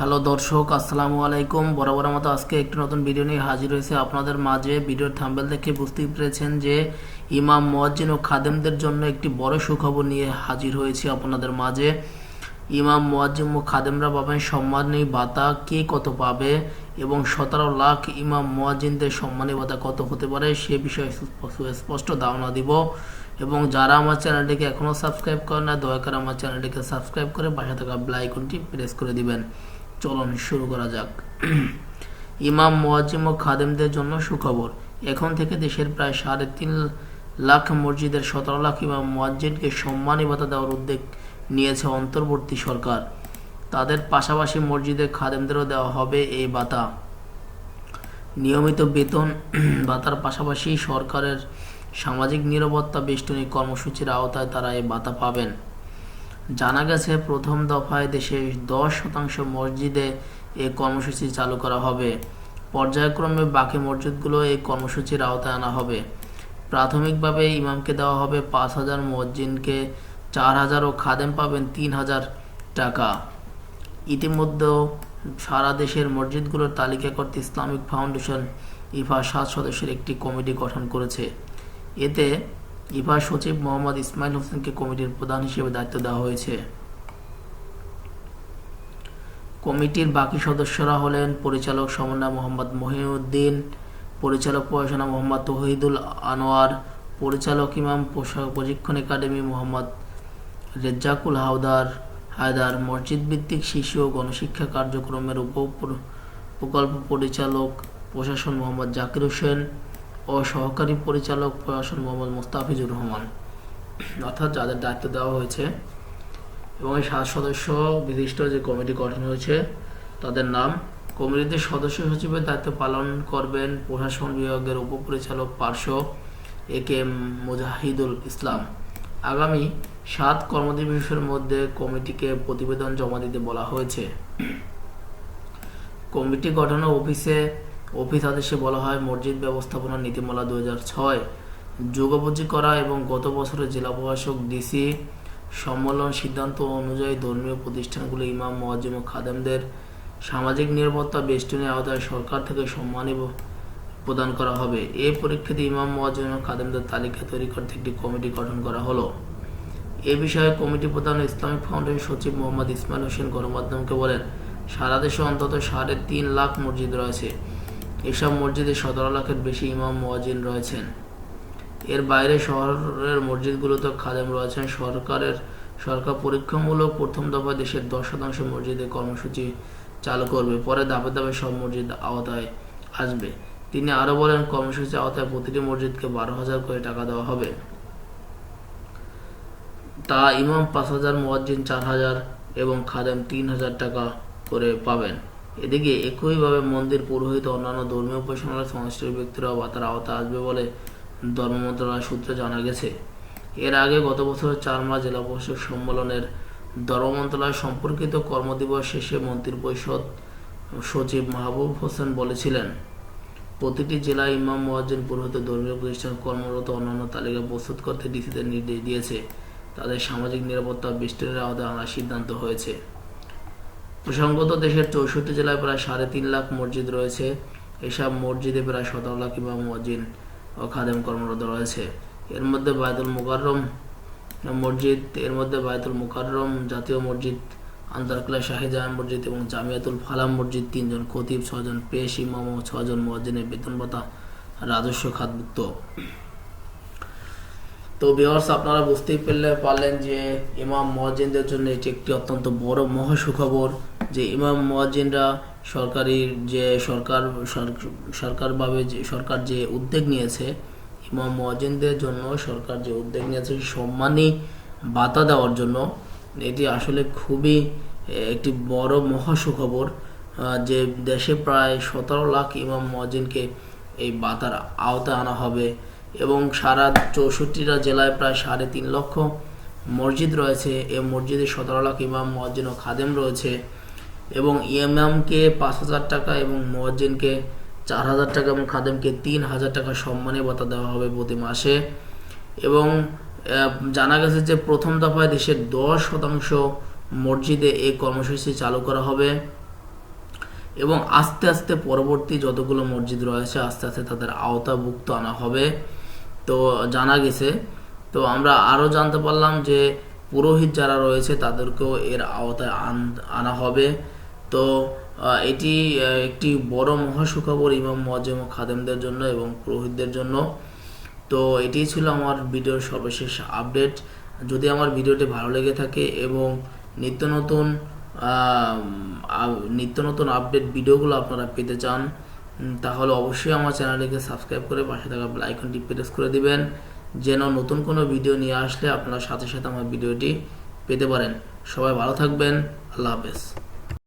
Hello দর্শক, আসসালামু আলাইকুম। বরাবর মতো আজকে একটি নতুন ভিডিও নিয়ে হাজির হয়েছে। আপনাদের মাঝে ভিডিওর থাম্বেল দেখে বুঝতেই পেরেছেন যে ইমাম, মুয়াজ্জিন ও খাদেমদের জন্য একটি বড় সুখবর নিয়ে হাজির হয়েছি আপনাদের মাঝে। ইমাম মুয়াজ্জিম ও খাদেমরা পাবেন সম্মানী ভাতা। কে কত পাবে? এবং সতেরো লাখ ইমাম, মুয়াজ্জিনদের সম্মানী ভাতা কত হতে পারে? সে বিষয়ে স্পষ্ট ধারণা দিব। এবং যারা আমার চ্যানেলটিকে এখনও সাবস্ক্রাইব করেন না, দয়া করে আমার চ্যানেলটিকে সাবস্ক্রাইব করে পাশে থাকা বেল আইকনটি প্রেস করে দিবেন। চলুন শুরু করা যাক। ইমাম, মুয়াজ্জিম ও খাদেমদের জন্য সুখবর। এখন থেকে দেশের প্রায় সাড়ে তিন লাখ মসজিদের সতেরো লাখ ইমাম মুয়াজ্জিনকে সম্মানী ভাতা দেওয়ার উদ্যোগ নিয়েছে অন্তর্বর্তী সরকার। তাদের পাশাপাশি মসজিদের খাদেমদেরও দেওয়া হবে এই ভাতা। নিয়মিত বেতন, ভাতার পাশাপাশি সরকারের সামাজিক নিরাপত্তা বেষ্টনী কর্মসূচির আওতায় তারা এই ভাতা পাবেন। জানা গেছে প্রথম দফায় দেশে দশ শতাংশ মসজিদে এই কর্মসূচি চালু করা হবে। পর্যায়ক্রমে বাকি মসজিদগুলো এই কর্মসূচির আওতায় আনা হবে। প্রাথমিকভাবে ইমামকে দেওয়া হবে পাঁচ হাজার মসজিদকে, চার হাজার ও খাদেম পাবেন তিন হাজার টাকা। ইতিমধ্যেও সারা দেশের মসজিদগুলোর তালিকা করতে ইসলামিক ফাউন্ডেশন ইফা সাত সদস্যের একটি কমিটি গঠন করেছে। এতে ইফা সচিব মোহাম্মদ ইসমাইল হোসেনকে কমিটির প্রধান হিসেবে দায়িত্ব দেওয়া হয়েছে। কমিটির বাকি সদস্যরা হলেন পরিচালক সমন্বয় মোহাম্মদ মহিউদ্দিন, পরিচালক প্রশাসনা মোহাম্মদ তহিদুল আনোয়ার, পরিচালক ইমাম পোশাক প্রশিক্ষণ একাডেমি মোহাম্মদ রেজ্জাকুল হাওদার, হায়দার মসজিদ ভিত্তিক শিশু ও গণশিক্ষা কার্যক্রমের উপ প্রকল্প পরিচালক প্রশাসন মোহাম্মদ জাকির হোসেন ও সহকারী পরিচালক প্রশাসন মোহাম্মদ মোস্তাফিজুর রহমান। অর্থাৎ যাদের দায়িত্ব দেওয়া হয়েছে এবং এই সাত সদস্য বিশিষ্ট যে কমিটি গঠন হয়েছে, তাদের নাম। কমিটিতে সদস্য সচিবের দায়িত্ব পালন করবেন প্রশাসন বিভাগের উপপরিচালক পার্শ্ব এ কে এম মুজাহিদুল ইসলাম। আগামী সাত কর্মদিবসের মধ্যে কমিটিকে প্রতিবেদন জমা দিতে বলা হয়েছে। কমিটি গঠন অফিসে অফিস আদেশে বলা হয় মসজিদ ব্যবস্থাপনা নীতিমালা দু হাজার ছয়। যুগোপযোগী করা এবং গত বছরের জেলা প্রশাসক ডিসি সম্মেলন সিদ্ধান্ত অনুযায়ী ধর্মীয় প্রতিষ্ঠানগুলো ইমাম, মুয়াজ্জিম ও খাদেমদের সামাজিক নিরাপত্তা বেষ্টনীর আওতায় সরকার থেকে সম্মানী প্রদান করা হবে। এই পরীক্ষাতে ইমাম, মুয়াজ্জিম ও খাদেমদের তালিকা তৈরি করতে একটি কমিটি গঠন করা হলো। এ বিষয়ে কমিটি প্রধান ইসলামিক ফাউন্ডেশন সচিব মোহাম্মদ ইসমাইল হোসেন গণমাধ্যমকে বলেন, সারা দেশে অন্তত সাড়ে তিন লাখ মসজিদ রয়েছে। এসব মসজিদে সতেরো লাখের বেশি ইমাম মুয়াজ্জিন রয়েছেন। এর বাইরে শহরের মসজিদগুলোতে খাদেম রয়েছেন। সরকারের, সরকার পরীক্ষামূলক প্রথম দফায় দেশের দশ শতাংশ মসজিদে কর্মসূচি চালু করবে। পরে ধাপে ধাপে সব মসজিদ আওতায় আসবে। তিনি আরও বলেন, কর্মসূচির আওতায় প্রতিটি মসজিদকে বারো হাজার করে টাকা দেওয়া হবে। তা ইমাম পাঁচ হাজার, মুয়াজ্জিন চার হাজার এবং খাদেম তিন হাজার টাকা করে পাবেন। এদিকে একইভাবে মন্দির পুরোহিত অন্যান্য ধর্মীয় উপাসনার সংশ্লিষ্ট ব্যক্তিরাও ভাতার আওতায় আসবে বলে ধর্ম মন্ত্রণালয় সূত্রে জানা গেছে। এর আগে গত বছর চার মাস জেলা পরিষদ সম্মেলনের ধর্ম মন্ত্রণালয় সম্পর্কিত কর্মদিবস শেষে মন্ত্রী পরিষদ সচিব মাহবুব হোসেন বলেছিলেন, প্রতিটি জেলায় ইমাম, মুয়াজ্জিন, পুরোহিত, ধর্মীয় প্রতিষ্ঠান, কর্মরত অন্যান্য তালিকা প্রস্তুত করতে ডিসিদের নির্দেশ দিয়েছে। তাদের সামাজিক নিরাপত্তা বেষ্টনীর আওতায় আনার সিদ্ধান্ত হয়েছে। প্রসঙ্গত দেশের চৌষট্টি জেলায় প্রায় সাড়ে তিন লাখ মসজিদ রয়েছে। এসব মসজিদে প্রায় সতেরো লাখ ইমাম মুয়াজ্জিন ও খাদেম কর্মরত রয়েছে। এর মধ্যে বায়তুল মুকাররম মসজিদ, এর মধ্যে বায়তুল মুকাররম জাতীয় মসজিদ, আন্তারকুলা শাহি জামা মসজিদ এবং জামিয়াতুল ফালাম মসজিদ তিনজন খতিব ছজন পেশ ইমাম ও ছজন মুয়াজ্জিনের বেতন ভাতা রাজস্ব খাতভুক্ত। তো বিহার্স আপনারা বুঝতেই পারলে পারলেন যে ইমাম মুয়াজ্জিনদের জন্য এটি একটি অত্যন্ত বড় মহা সুখবর যে ইমাম, মুয়াজ্জিনরা সরকারি যে সরকার সরকারভাবে যে, সরকার যে উদ্যোগ নিয়েছে, ইমাম, মুয়াজ্জিনদের জন্য সরকার যে উদ্যোগ নিয়েছে সম্মানী বাতা দেওয়ার জন্য এটি আসলে খুবই একটি বড় মহা সুখবর যে দেশে প্রায় সতেরো লাখ ইমাম, মুয়াজ্জিনকে এই বাতার আওতায় আনা হবে এবং সারা চৌষট্টিটা জেলায় প্রায় সাড়ে তিন লক্ষ মসজিদ রয়েছে। এই মসজিদে সতেরো লাখ ইমাম, মুয়াজ্জিন ও খাদেম রয়েছে। এবং ইমামকে পাঁচ হাজার টাকা এবং মুয়াজ্জিনকে চার হাজার টাকা এবং খাদেমকে তিন হাজার টাকা সম্মানী ভাতা দেওয়া হবে প্রতি মাসে। এবং জানা গেছে যে প্রথম দফায় দেশের দশ শতাংশ মসজিদে এই কর্মসূচি চালু করা হবে। এবং আস্তে আস্তে পরবর্তী যতগুলো মসজিদ রয়েছে, আস্তে আস্তে তাদের আওতাভুক্ত আনা হবে। তো, জানা গেছে। তো, আমরা আরও জানতে পারলাম যে পুরোহিত যারা রয়েছে তাদেরকেও এর আওতায় আনা হবে। তো এটি একটি বড় মহাসুখবর ইমাম মজেম খাদেমদের জন্য এবং পুরোহিতদের জন্য। তো, এটি ছিল আমার ভিডিওর সর্বশেষ আপডেট। যদি আমার ভিডিওটি ভালো লেগে থাকে এবং নিত্য নতুন নিত্য নতুন আপডেট ভিডিওগুলো আপনারা পেতে চান তাহলে অবশ্যই আমার চ্যানেলটিকে সাবস্ক্রাইব করে পাশে থাকা আইকনটি প্রেস করে দিবেন, যেন নতুন কোনো ভিডিও নিয়ে আসলে আপনারা সাথে সাথে আমার ভিডিওটি পেতে পারেন। সবাই ভালো থাকবেন, আল্লাহ হাফেজ।